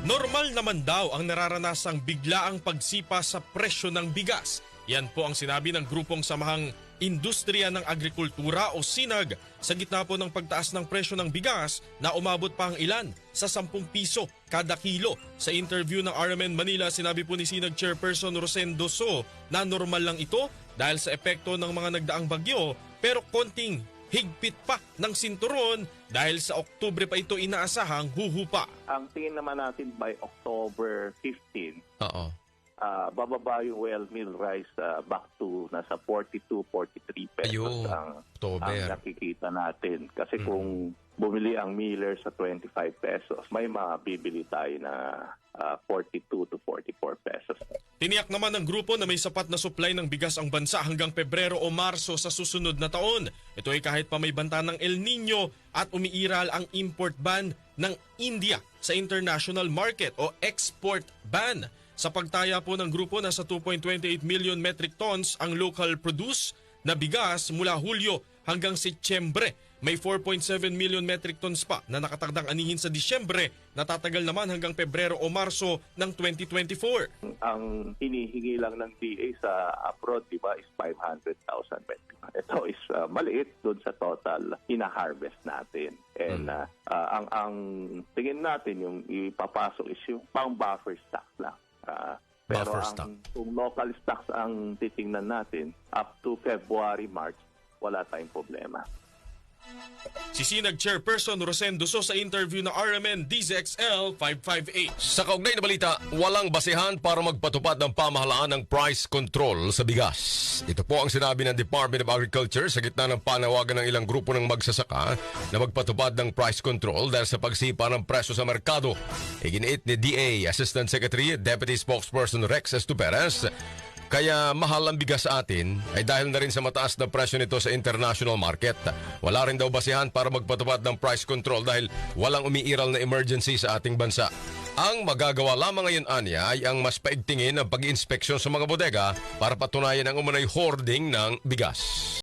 Normal naman daw ang nararanasang biglaang pagsipa sa presyo ng bigas. Yan po ang sinabi ng grupong samahang Industriya ng Agrikultura o SINAG sa gitna po ng pagtaas ng presyo ng bigas na umabot pa ang ilan sa 10 piso kada kilo. Sa interview ng RMN Manila, sinabi po ni SINAG Chairperson Rosendo So na normal lang ito dahil sa epekto ng mga nagdaang bagyo pero konting higpit pa ng sinturon dahil sa Oktubre pa ito inaasahang huhupa. Ang tingin naman natin by October 15, Oo. Ah, bababa yung well mill rice ah, back to nasa 42, 43 pesos Ayun, ang, October. ang nakikita natin. Kasi kung bumili ang miller sa 25 pesos, may mabibili tayo na ah, 42 to 44 pesos. Tiniyak naman ng grupo na may sapat na supply ng bigas ang bansa hanggang Pebrero o Marso sa susunod na taon. Ito ay kahit pa may banta ng El Nino at umiiral ang import ban ng India sa international market o export ban. Sa pagtaya po ng grupo, nasa 2.28 million metric tons ang local produce na bigas mula Hulyo hanggang Setyembre. May 4.7 million metric tons pa na nakatagdang anihin sa Disyembre na tatagal naman hanggang Pebrero o Marso ng 2024. Ang hinihingi lang ng DA sa abroad, di ba, is 500,000 metric ton. Ito is ah, maliit doon sa total hina-harvest natin. And ah, ah, ang, ang tingin natin yung ipapasok is yung pang buffer stock lang. Ah, pero Buffer ang, stock. kung local stocks ang titingnan natin, up to February, March, wala tayong problema. Si Sinag Chairperson Rosendo So sa interview na RMN DZXL 558. Sa kaugnay na balita, walang basihan para magpatupad ng pamahalaan ng price control sa bigas. Ito po ang sinabi ng Department of Agriculture sa gitna ng panawagan ng ilang grupo ng magsasaka na magpatupad ng price control dahil sa pagsipa ng presyo sa merkado. Iginiit ni DA Assistant Secretary Deputy Spokesperson Rex Estuperes kaya mahal ang bigas sa atin ay dahil na rin sa mataas na presyo nito sa international market. Wala rin daw basihan para magpatupad ng price control dahil walang umiiral na emergency sa ating bansa. Ang magagawa lamang ngayon anya ay ang mas paigtingin ang pag-inspeksyon sa mga bodega para patunayan ang umunay hoarding ng bigas.